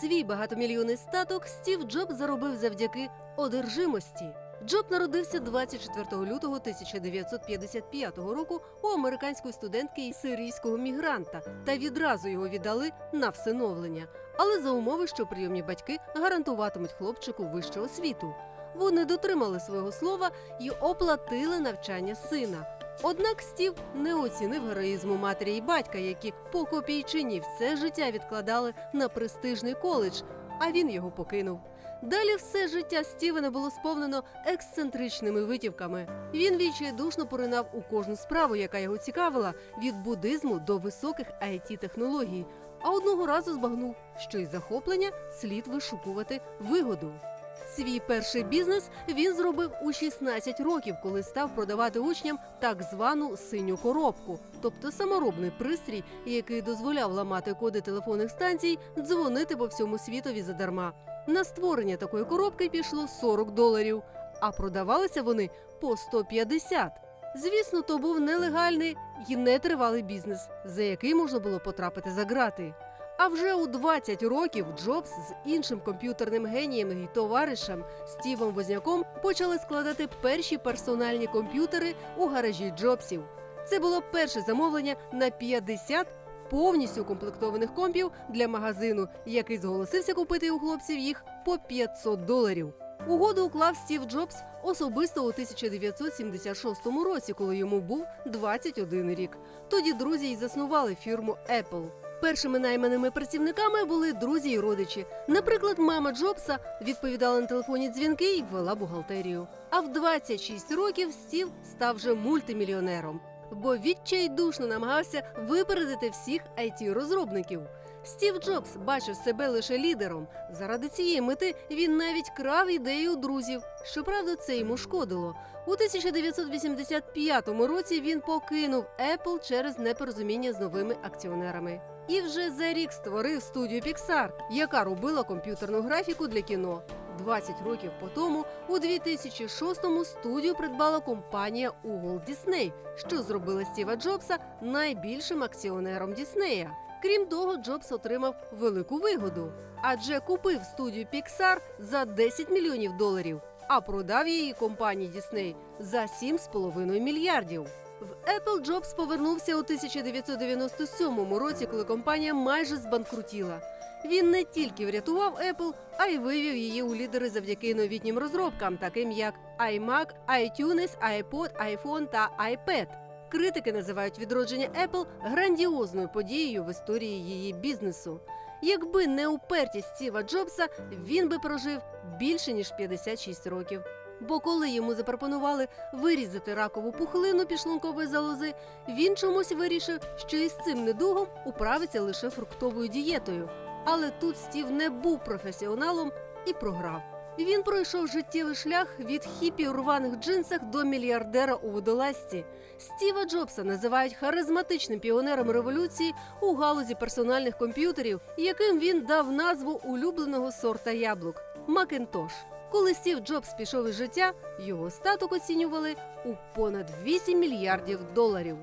Свій багатомільйонний статок Стів Джобс заробив завдяки одержимості. Джоб народився 24 лютого 1955 року у американської студентки і сирійського мігранта та відразу його віддали на всиновлення, але за умови, що прийомні батьки гарантуватимуть хлопчику вищу освіту. Вони дотримали свого слова і оплатили навчання сина. Однак Стів не оцінив героїзму матері і батька, які по копійчині все життя відкладали на престижний коледж, а він його покинув. Далі все життя Стівена було сповнено ексцентричними витівками. Він відчайдушно поринав у кожну справу, яка його цікавила, від буддизму до високих it технологій. А одного разу збагнув, що із захоплення слід вишукувати вигоду. Свій перший бізнес він зробив у 16 років, коли став продавати учням так звану синю коробку, тобто саморобний пристрій, який дозволяв ламати коди телефонних станцій, дзвонити по всьому світові задарма. На створення такої коробки пішло 40 доларів, а продавалися вони по 150. Звісно, то був нелегальний і нетривалий бізнес, за який можна було потрапити за грати. А вже у 20 років Джобс з іншим комп'ютерним генієм і товаришем Стівом Возняком почали складати перші персональні комп'ютери у гаражі Джобсів. Це було перше замовлення на 50 повністю укомплектованих компів для магазину, який зголосився купити у хлопців їх по 500 доларів. Угоду уклав Стів Джобс особисто у 1976 році, коли йому був 21 рік. Тоді друзі й заснували фірму Apple. Першими найманими працівниками були друзі й родичі. Наприклад, мама Джобса відповідала на телефонні дзвінки і вела бухгалтерію. А в 26 років Стів став вже мультимільйонером, бо відчайдушно намагався випередити всіх it розробників Стів Джобс бачив себе лише лідером. Заради цієї мети він навіть крав ідеї у друзів. Щоправда, це йому шкодило. У 1985 році він покинув Apple через непорозуміння з новими акціонерами. І вже за рік створив студію Pixar, яка робила комп'ютерну графіку для кіно. 20 років по тому, у 2006-му студію придбала компанія Walt Disney, що зробила Стіва Джобса найбільшим акціонером Діснея. Крім того, Джобс отримав велику вигоду, адже купив студію Pixar за 10 мільйонів доларів, а продав її компанії Disney за 7,5 мільярдів. В Apple Джобс повернувся у 1997 році, коли компанія майже збанкрутіла. Він не тільки врятував Apple, а й вивів її у лідери завдяки новітнім розробкам, таким як iMac, iTunes, iPod, iPhone та iPad. Критики називають відродження Apple грандіозною подією в історії її бізнесу. Якби не упертість Стіва Джобса, він би прожив більше ніж 56 років. Бо коли йому запропонували вирізати ракову пухлину підшлункової залози, він чомусь вирішив, що із цим недугом управиться лише фруктовою дієтою. Але тут Стів не був професіоналом і програв. Він пройшов життєвий шлях від хіпі у рваних джинсах до мільярдера у водолазці. Стіва Джобса називають харизматичним піонером революції у галузі персональних комп'ютерів, яким він дав назву улюбленого сорта яблук Макінтош. Коли Стів Джобс пішов із життя, його статок оцінювали у понад 8 мільярдів доларів.